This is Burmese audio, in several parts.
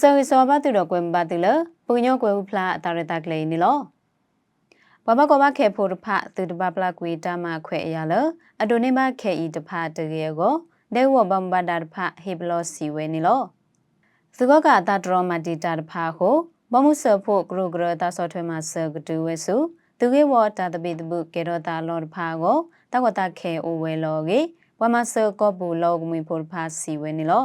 စဝိစောဘတုတော့ကွမ်ဘတုလပုညောကွယ်ဥဖလာတာရတာကလေးနီလောဘဘကောဘခေဖို့တဖသူတပပလကွေတာမခွဲအရလအဒိုနေမခေဤတဖတရေကိုဒေဝဘမ်ဘဒါတဖဟေဘလောစီဝဲနီလောသူကကတာဒရမတီတာတဖဟုဘမှုဆဖို့ဂရုဂရတာဆော့ထွဲမှာဆကတူဝဲစုသူကေဝတာတပိတပုကေရောတာလောတဖကိုတဝတခေအိုဝဲလောကေဝမဆကောပူလောကမီဖို့ဖာစီဝဲနီလော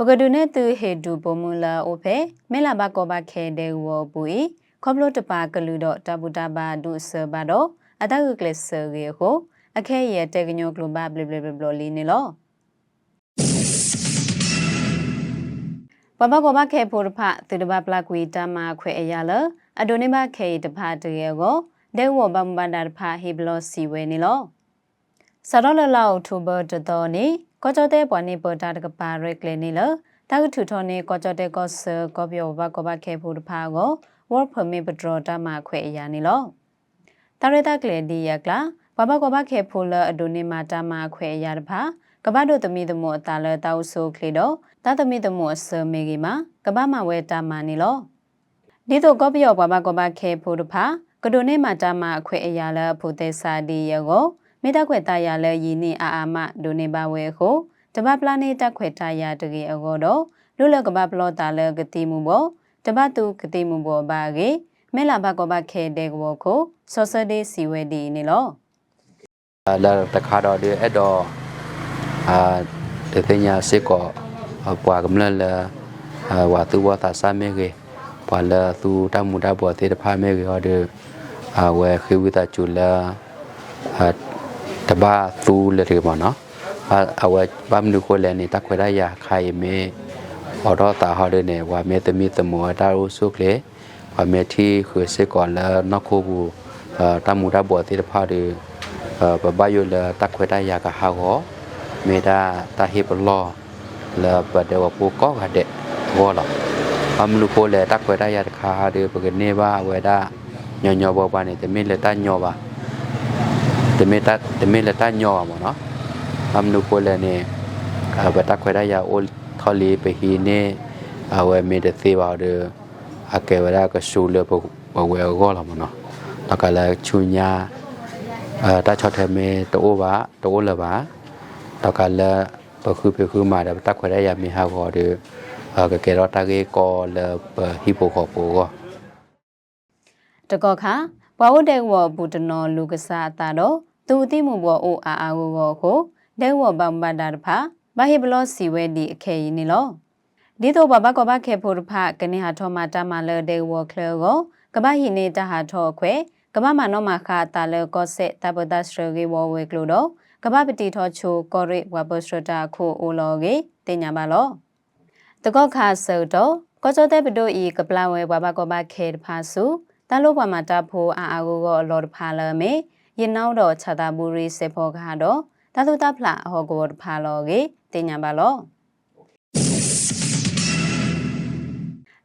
ပကဒုနေသူဟေဒူပမူလာအိုဖေမဲလာဘကောဘခဲတဲ့ဝပူဤခေါပလိုတပါကလူတော့တဘူတာဘာဒုဆဘာတော့အတကုကလစ်ဆရေကိုအခဲရဲ့တေကညိုဂလိုဘဘလဘလဘလလီနေလောဘဘကောဘခဲဖို့တဖသူတဘပလကွေတမခွဲအရလအဒိုနေဘခဲတဖတရေကိုဒေဝဘမ်ဘန္ဒာတဖဟေဘလောစီဝဲနေလောစရောလလောက်ထိုဘတတော်နေ ကောကြတဲ့ပွားနေပေါ်တာတကပါရက်ကလေးနေလတကထုထောနေကောကြတဲ့ကောဆာကောပြောဘကောဘခဲဖို့တဖာကို work permit ပဒရတာမှာခွဲအရာနေလောတရတာကလေးဒီယကလာဘဘကောဘခဲဖို့လအဒိုနေမာတာမှာခွဲအရာတဖာကဘာတို့သမီးသမို့အတာလတောက်ဆိုကလေးတော့တသမီးသမို့အစမေကြီးမှာကဘာမှာဝဲတာမှာနေလောဒီတော့ကောပြောဘဘကောဘခဲဖို့တဖာကဒိုနေမာတာမှာခွဲအရာလဖို့တဲ့စာဒီယောကို မေတ္တာခွဲတာရလဲယီနေအာအာမဒိုနေပါဝဲကိုတပပလာနေတက်ခွဲတာရတကေအကောတော့လူလကပပလောတာလဲကတိမှုဘောတပတုကတိမှုဘောဘာကေမဲလာဘကောဘခဲတဲ့ကောကိုစောစဒေးစီဝဲဒီနေလောလာတခါတော့ဒီအဲ့တော့အာတေတညာစေကောပွာကမလလဝါသူဝတာစာမေကေပွာလသူတမှုတဘောတေတဖာမေကေဟောဒီအဝဲခိဝိတာချူလာ တဘာသူလေဘောနော်အဝဘမ်နုခိုလဲနေတခွေရရခိုင်မေအော်တော့တာဟာလေနေဝါမေတမီတမောတာရုစုကလေဝါမေတီခွေစေကောလာနခိုဘူးတမူတာဘောတိတဖာတွေဘဘယိုလာတခွေရရကဟာဟောမေတာတာဟိပလောလာပဒေဝပူကောကတဲ့ဘောလောအမလူခိုလဲတခွေရရခါဟာတွေပကနေပါဝေဒညညောဘောပါနေတမီလေတညောပါ တမေတတမေလက်တညောပါမနော်အမ်နုကိုလည်းနေဘတခွေရယာအိုထော်လီပဟီနေအဝဲမေတသေးပါဒအကေဝရကဆူလဘဝဲဂောလာမနော်တကလည်းချူညာအဲတာချော့ထဲမေတိုးပါတိုးလပါတကလည်းပခုပခုမှာတခွေရယာမီဟာကောဒီကကေရတာကေကောလဟီပိုကောပိုကောတကောခါဘဝတဲ့ဝဘူတနောလူကစားတာတော့ သူအတိမှုဘောအိုအာအာကိုကိုကိုတဲ့ဝဘမ်ဘဒါတဖာဘဟိဘလောစီဝဲဒီအခဲရင်နေလောဒီတော့ဘဘကဘခဲဖို့တဖာကနေဟာထောမတာမလဲတဲ့ဝကလောကိုကဘာဟိနေတာဟာထောခွဲကဘာမနောမခာတာလဲကောဆက်တဘဒစရဂေဝဝဲကလို့တော့ကဘာပတိထောချိုကောရိဝဘစရတာခိုအိုလောကေတင်ညာပါလောတကောခါဆောတော့ကောချတဲ့ပဒိုဤကပလဝဲဘဘကဘခဲတဖာစုတလို့ပါမတာဖိုးအာအာကိုကအလော်တဖာလမေ ယနောက်တော့ခြာတာဘူးရီစေဖောကတော့တသုတဖလာအဟောကိုတဖာလောကေတင်ညာပါလော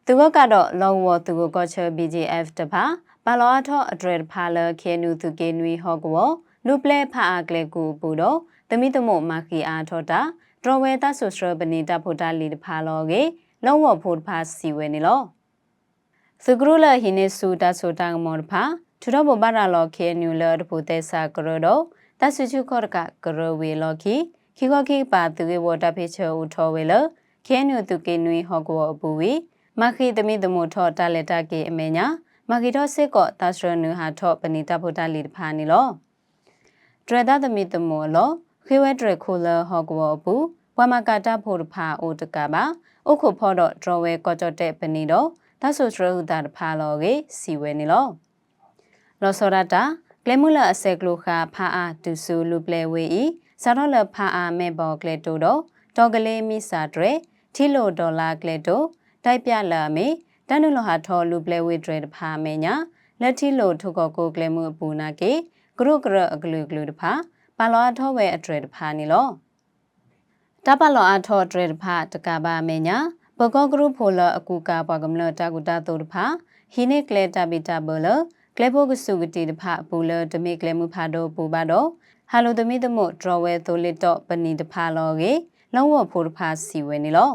သူကကတော့လောဝသူကိုကောချာ BGF တဖာပါလောအထောအဒရဖာလခေနုသူကေနွီဟောကောလူပလေဖာအကလေကူပူတော့တမိတမို့မာကီအားထောတာဒရဝဲတဆုစရပနီတဖိုတာလီတဖာလောကေလောဝဖို့တဖာစီဝဲနေလောစကရူလာဟိနေဆူတဆူတန်မော်ဖာ ထူတော့ဘဘာရလောခေနျူလတပူတေစာကရတော့တဆူချူခောရကကရဝေလောခီခိခောခိပါသူကေဝတာဖေချေဦးထောဝေလခေနျူသူကေနွေဟောကောအပူဝီမခိတမိတမို့ထောတလက်တကေအမေညာမခိတော့စစ်ကောတဆရနုဟာထောပဏိတဖုတလီတဖာနီလောဒရဒသမီတမောလောခေဝဲဒရခိုလဟောကောအပူဝမကာတဖို့တဖာအိုတကပါဥခုဖောတော့ဒရဝဲကောကြတဲ့ပဏိတော့တဆုစရဟုတာဖာလောကေစီဝဲနေလော လောစောရတာကလမူလအစက်ကလိုခာဖာအာတူဆူလူပလေဝေဤစာတော့လဖာအာမေဘောကလေတိုတော့တော်ကလေးမိစာဒရထီလိုဒေါ်လာကလေတိုတိုက်ပြလာမေတန်နုလဟာထောလူပလေဝေဒရတဖာမေညာလက်ထီလိုထုကောကိုကလေမှုပူနာကေဂရုဂရအကလူကလူတဖာပါလောအထောဝဲအဒရတဖာနီလောတပလောအထောဒရတဖာတကဘာမေညာပကောဂရုဖိုလအကူကာပွားကမလတာကူတာတိုတဖာဟိနေကလေတာဘီတာဘလ ကလေဘိုကစုကတိတဖာပူလဒမိကလေမှုဖာတော့ပူပါတော့ဟာလိုဒမိတမို့ဒရဝဲသိုလစ်တော့ပနီတဖာလောကေလောဝဖို့တဖာစီဝဲနေလော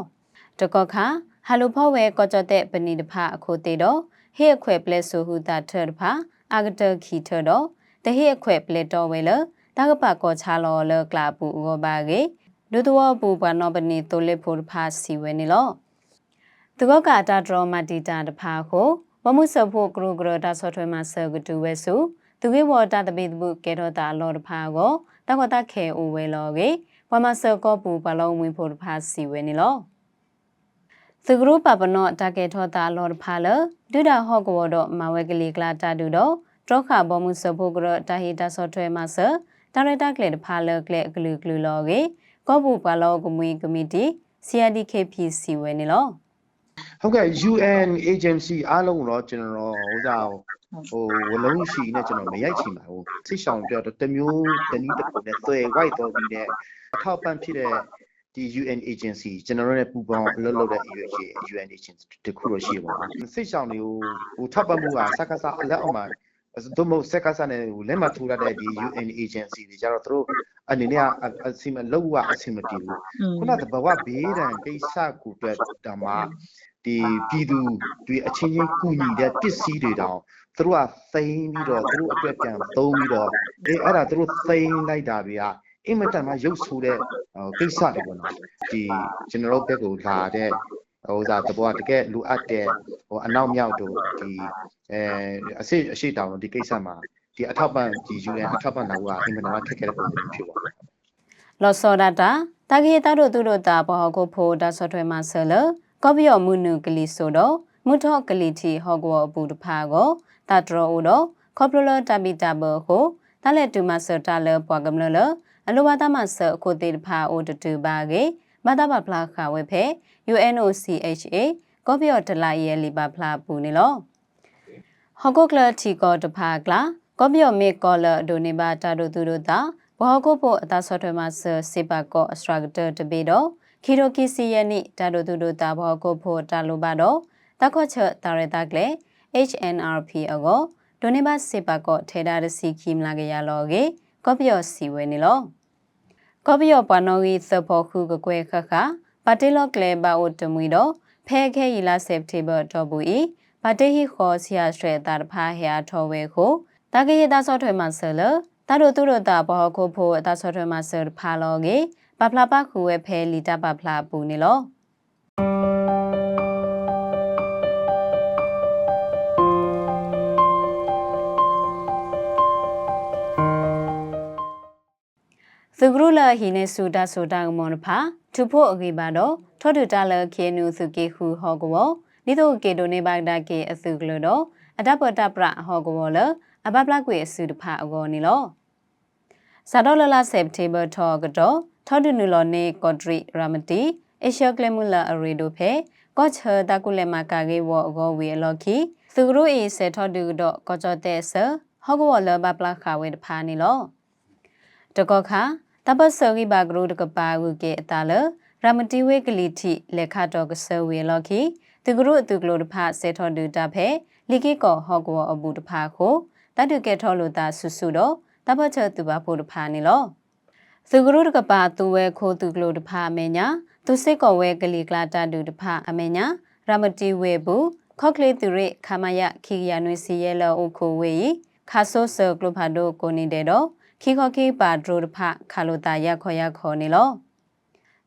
တကောခါဟဟာလိုဖောဝဲကောကြတဲ့ပဏိတဖအခုတေတော့ဟေအခွဲပလက်ဆိုဟုတာထတဖအာဂတခီထတော့တဟေအခွဲပလက်တော်ဝဲလတကပကောချာလောလကလာပူဂောပါကေဒုတဝပူပနောပနိတိုလေဖို့ဖာစီဝဲနေလောသူကကတာဒရမတီတာတဖာကို ဝမှုစဖို့ဂရုဂရတာဆော့ထွဲမှာဆကတူဝဲစုသူကေဝတာတပိတပုကေတော့တာလောတဖာကိုတကတခဲအိုဝဲလောကေဝမဆကောပူပလောဝင်ဖို့ဖာစီဝဲနေလောသူကရပပနောတကေထောတာလောတဖာလဒုဒဟော့ကောတော့မဝဲကလေးကလာတာတူတော့ဒရခဘောမှုစဖို့ကရတာဟီတာဆော့ထွဲမှာဆတာရတာကလေတဖာလကလေကလူကလူလောကေကောပူပလောကမွေကမတီ CRDKP စီဝဲနေလော ဟုတ်ကဲ့ UN agency အားလုံးတော့ကျွန်တော်ဟိုစားဟိုဝလုံးရှိနဲ့ကျွန်တော်မရိုက်ချင်ပါဘူးသိဆောင်ပြောတော့တမျိုးတနည်းတစ်ခုနဲ့သွယ် white တော့ပြီးတဲ့အထောက်ပံ့ဖြစ်တဲ့ဒီ UN agency ကျွန်တော်တို့နဲ့ပူးပေါင်းအလုပ်လုပ်တဲ့ UN agency တခုတော့ရှိပါဘူးသိဆောင်တွေကိုဟိုထောက်ပံ့မှုကစကားစားအလက်အောက်မှာသို့မဟုတ်စကားစားနဲ့ဟိုလက်မှတ်ထိုးရတဲ့ဒီ UN agency တွေကြတော့သူတို့အနေနဲ့အစီမလောက်ကအစီမတည်ဘူးခုနကဘဝဘေးဒဏ်ကိစ္စကိုအတွက်ဒါမှ ဒီပြည်သူတွေအချင်းချင်းကူညီတဲ့ပစ္စည်းတွေတောင်သူတို့ကသိမ်းပြီးတော့သူတို့အတွက်ပြန်သုံးပြီးတော့အဲအဲ့ဒါသူတို့သိမ်းလိုက်တာတွေကအင်မတန်မှရုပ်ဆိုးတဲ့ကိစ္စတွေပေါ့နော်ဒီကျွန်တော်တို့ဘက်ကိုလာတဲ့ဟိုစားတဘောတကယ်လူအပ်တဲ့ဟိုအနောက်မြောက်တို့ဒီအဲအရှိအရှိတောင်ဒီကိစ္စမှာဒီအထောက်ပံ့ဒီ UN အထောက်ပံ့လာဖို့ကအင်မတန်မှခက်ခဲတဲ့ပုံစံမျိုးဖြစ်သွားတယ်လောစောဒတာတာဂေတာတို့သူတို့တာဘောကိုဖိုဒါဆော့ထွဲမှာဆလ ကောပီယောမုနုကလီဆိုတော့မုထော့ကလီတီဟောကောအပူတဖာကိုတာဒရောဦးတော့ကောပလတာဘီတာဘောကိုတာလက်တူမဆတာလပွားကမလလအလိုဘာတာမဆအခုတေတဖာအိုတတူပါကေမတာဘဖလာခဝဲဖဲ UNOCHA ကောပီယောတလာရဲ့လီပါဖလာပူနေလောဟောကောကလတီကောတဖာကလာကောပီယောမေကောလဒိုနေဘာတာတို့သူတို့တာဘောကိုပိုအသာဆော့ထွဲမှာဆစေပါကောအစထရကတာတပေတော့ ခီရိုကီစီယနိတာတို့သူတို့တာဘောကိုဖို့တာလိုပါတော့တခွတ်ချက်တာရတာကလေ HNRP အကောဒိုနေဘာစေပါကောထေဒါရစီခီမလာကရလောကေကောပီယောစီဝဲနေလောကောပီယောပနောဂီသဖို့ခုကကွဲခခပါတေလောကလေဘာအိုတမွီတော့ဖဲခဲရီလာစက်တေဘတော့ဘူးဤပါတေဟီခေါ်ဆီယာဆွဲတာတဖာဟယာထောဝဲကိုတာကေရတာဆော့ထွဲမှာဆလတာတို့သူတို့တာဘောကိုဖို့အတာဆော့ထွဲမှာဆလဖာလောကေ ပပလာပခုဝဲဖဲလီတာပပလာပူနေလောသူကရလဟိနေဆူဒါဆိုတာမွန်ဖာသူဖို့အကေပါတော့ထောတူတာလခေနုစုကေခုဟောကောနိတို့ကေဒိုနေပါဒါကေအစုကလတော့အတပတပရဟောကောလအပပလကွေအစုတဖာအကောနေလောဇာဒေါ်လလာစက်တေဘာထောကတော့ ထောဒူနူလောနေကောဒရီရာမတီအေရှကလမူလာအရီဒိုဖေကောချာတကုလေမာကာဂေဝအကောဝေအလော်ခီသူကရိုအေဆေထောဒူတော့ကောချတဲ့ဆဟောကောလဘပလာခါဝေတဖာနေလောတကောခါတပတ်ဆောဂိဘာဂရုတကပါဝကေအတာလရမတီဝေကလီတီလက်ခတော့ကဆဝေလော်ခီသူကရိုအသူကလိုတဖာဆေထောဒူတာဖေလီကေကောဟောကောအဘူတဖာခိုတတုကေထောလိုတာဆုဆုတော့တပတ်ချသူပါဖို့တဖာနေလော သူကရုတကပါသူဝဲခိုးသူကလိုတဖာအမေညာသူစိတ်ကောဝဲကလီကလာတာတူတဖာအမေညာရမတီဝဲဘူးခော့ကလေးသူရိခမယခီရနွေစီရဲလောအုခိုဝေခါဆိုဆကလဖာဒိုကိုနေတဲ့တော့ခီခော့ခီပါဒရိုတဖာခါလိုတာရခေါ်ရခေါ်နေလော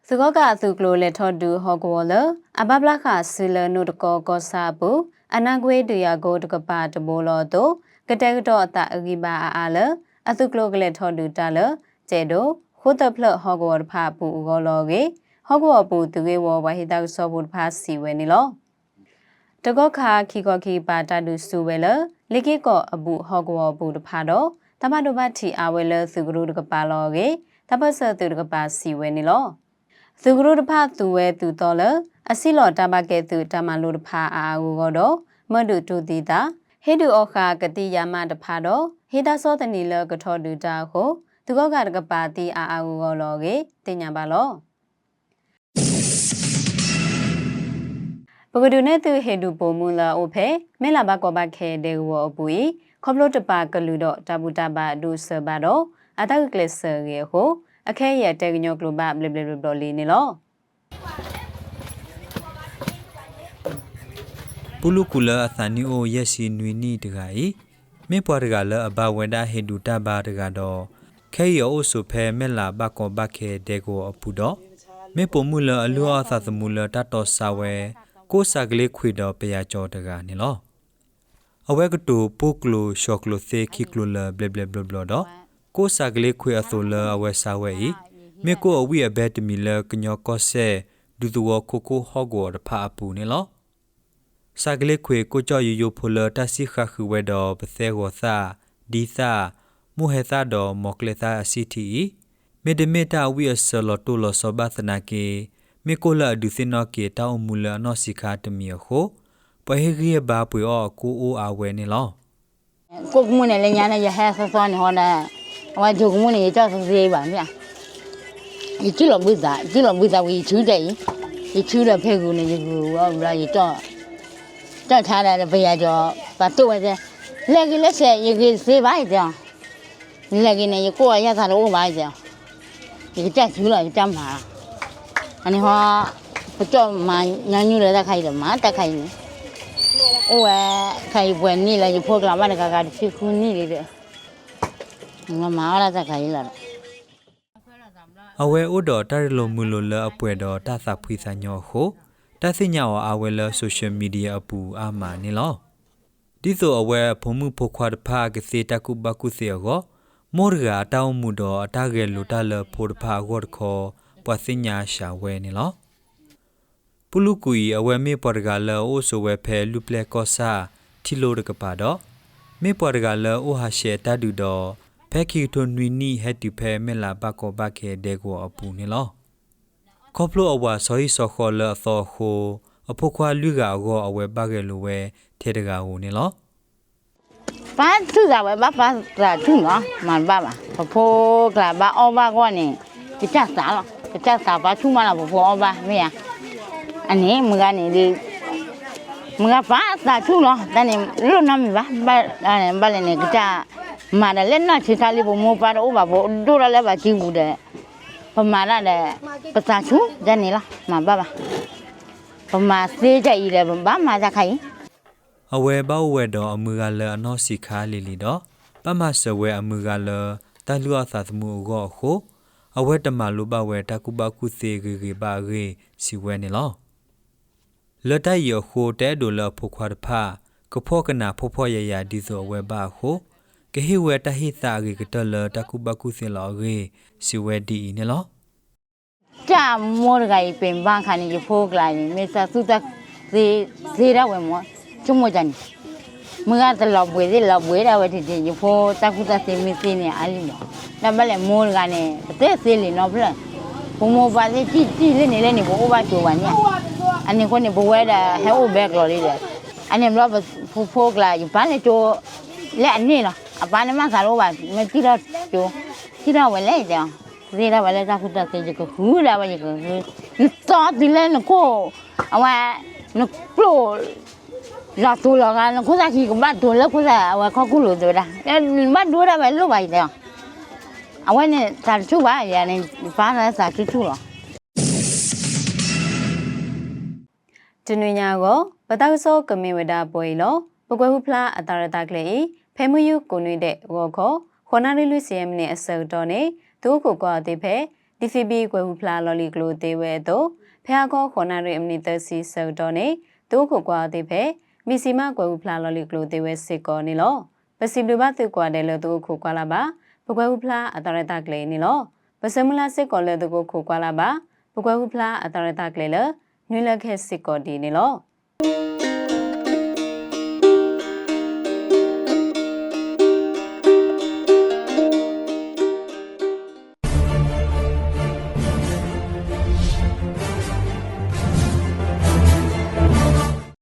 သူကကသူကလိုလက်ထော်ဒူဟောကောလအဘဘလခဆူလနုတကောကောစာဘူးအနာကွေးတရကိုတကပါတဘောလောတော့ကတဲ့ကတော့အတအဂိပါအားလအသူကလိုကလက်ထော်ဒူတာလကျဲတော့ ခိုတဖလဟောကောတဖာပူဂောလောကေဟောကောပူသူကေဝဝဟိတဆောဘူတဖာစီဝဲနေလောတကောခါခီကောခီပါတာဒူစုဝဲလလေကေကောအပူဟောကောပူတဖာတော့တမတုပတီအဝဲလစုကရုတကပါလောကေတပတ်ဆသူတကပါစီဝဲနေလောသူကရုတဖာသူဝဲသူတော်လအစီလောတဘကေသူတမလူတဖာအာဟုကောတော့မဒုတူတီတာဟေဒုဩခာကတိယာမတဖာတော့ဟေတာစောတနီလကထောဒူတာကို သူကောကတကပါတီအာအာကိုကောလောကေတင်ညာပါလောပကဒုနေသူဟေဒုပိုမူလာအိုဖေမဲလာဘကောဘခဲဒေဝအပူီခေါပလိုတပါကလူတော့တဘူတပါဒုဆဘာတော့အတကကလစ်ဆာရေဟိုအခဲရတဲ့ကညောကလိုဘဘလဘလဘလလီနေလောပုလူကူလအသနီအိုရက်စီနွီနီတကဤမေပွားတကလအဘဝဒဟေဒူတဘာတကတော့ ခဲယောဆုဖဲမဲလာဘကောဘခဲဒေကိုအပူတော့မေပမှုလအလူအသသမူလတတော်ဆာဝဲကိုစကလေးခွေတော့ပရကြောတကနေလောအဝဲကတူပုကလိုရှော့ကလိုသေခိကလိုလဘလဘလဘလတော့ကိုစကလေးခွေအသိုလအဝဲဆာဝဲဤမေကိုအဝိအဘက်တမီလကညောကောဆဲဒူတူခိုကိုဟော့ဂော်ဖာအပူနေလောစကလေးခွေကိုကြောယူယိုဖိုလတဆီခခဝဲတော့ပသဲဝသာဒီသာ မူဟေသာတော့မောကလေသာအစီတီမေဒမေတာဝီအဆလတိုလဆဘသနာကေမေကိုလာဒုစင်နောကေတောင်းမူလနောစီခာတမီခိုပဟေကြီးဘာပွေအောကိုအိုအဝဲနေလောကိုကမှုနဲ့လည်းညာနဲ့ရဟဲဆောဆောနေဟောတဲ့ဟိုဂျုံမှုနဲ့ကြောက်စစေးပါမြာဒီကျလို့မိသားကျလို့မိသားဝီချူးတယ်ဒီချူးတဲ့ဖဲကူနဲ့ဒီကူဟောလာရတော့တက်ထားတဲ့ဘယ်ရကြောပါတော့ဝဲတဲ့လက်ကြီးလက်ဆက်ရေကြီးစေးပါကြောင် 你来给你过一下他的五百去，你站久了就站麻了。那你话不叫嘛，让女来再开的嘛，再开呢。我开不你了，就破个嘛的，嘎嘎的去哭你的，我麻了再开了。အဝဲဥတော်တရလုံမူလလအပွဲတော်တသဖွေစညောဟုတသိညောအဝဲလဆိုရှယ်မီဒီယာအပူအာမနီလောဒီဆိုအဝဲဖုံမှုဖိုခွာတဖာကစေတကုဘကုစေရော မောရဂါတောင်းမှုတော်အတကဲလိုတလဖို့တဖာဝတ်ခေါ်ပဝသိညာရှာဝဲနေလောပလူကူအဝဲမေပေါ်ကလအိုဆိုဝဲဖဲလူပလက်ကောစာတီလိုတကပါတော့မေပေါ်ကလအိုဟာရှေတတူတော်ဖဲခီထွန်နွီနီဟက်တီဖဲမဲလာဘကောဘခဲဒေကိုအပူနေလောခေါပလိုအဝါဆိုဟီဆိုခေါ်လအသောခိုအဖို့ခွာလူကအကောအဝဲပကဲလိုဝဲထဲတကဟိုနေလော ပါသူစားဝဲဘာပါတာသူနော်မန်ပါပါဖို့ကလာဘာအောဘာကောနေကြချစားလောကြချစားပါသူမလာဖို့အောဘာမေယအနေမကနေဒီမကပါတာသူလောတန်နေလွတ်နမဘာဘာဘာလည်းနေကြချမာတယ်လက်နော်ချီစားလေးဘမောပါတော့ဘာဘောဒိုရလည်းပါကြည့်ဘူးတဲ့ပမာရတဲ့ပစာချူဇန်နေလားမပါပါပမာစေးကြိုက်တယ်ဘာမှကြခိုင် အဝဲဘောဝဲတော်အမှုကလအနောစီခါလီလီတော့ပမဆဝဲအမှုကလတလူအသာသမှုကောခုအဝဲတမလူပဝဲတကုပကုသေးဂေဂေပါဂေစီဝဲနေလောလတရခိုတဲဒိုလဖခွာတဖာကဖောကနာဖောဖောရရဒီဇောဝဲပါခုကဟိဝဲတဟိတာဂေကတလတကုပကုစင်လောဂေစီဝဲဒီနေလောကြာမောရဂိုင်ပင်ဘာခါနေဖိုးကလာနေမေဆာသုတဇေဇေရဝဲမော ချုံမကြန်မကတလောက်ပွေသေးလောက်ပွေတာဝဲတီတီဖိုးတကုတစေမစင်းနေအလီမောဒါဘလည်းမောရကနေတဲ့စေးလီနော်ဘလဘုံမောပါစေကြည့်ကြည့်လေးနေလဲနေဘောဘာချိုပါညာအနေကိုနေဘဝဲတာဟဲအိုဘက်လော်လေးတယ်အနေမလို့ဖိုးဖိုးကလာဘာလဲချိုလက်အနေနော်အပန်းမဆာလို့ပါမကြည့်တော့ချိုကြည့်တော့ဝဲလဲကြောင် zira wala ta kuta ke je ko hula wa je ko ni to dile no ko awa no klo la to la ga no ko sa ki ko ba to la ko sa awa ko ku lo do da ba do da ba lo ba de awa ne sa chu ba ya ne fa na sa chu chu lo တနွေညာကိုပတောက်စောကမင်ဝဒပွဲလောပကွဲဟုဖလားအတာရတာကလေးဖဲမယူကိုနွေတဲ့ဝေါ်ခေါ်ခေါနာရီလူစီယမ်နဲ့အစောတော်နေသူကိုကွာတဲ့ဖဲ DCB ကွယ်ဟုဖလားလော်လီကလိုသေးဝဲတော့ဖဲခေါ်ခေါနာရီအမနီတစီစောတော်နေသူကိုကွာတဲ့ဖဲ မီစီမကွယ်ဟုဖလားလော်လီကလိုသေးဝဲစစ်ကောနေလောပစီဘလူဘသူကွာတယ်လို့သူကိုကွာလာပါပကွဲဟုဖလားအတာရတာကလေးနေလောပစမလာစစ်ကောလည်းသူကိုကွာလာပါပကွဲဟုဖလားအတာရတာကလေးလနွေလက်ခဲစစ်ကောဒီနေလော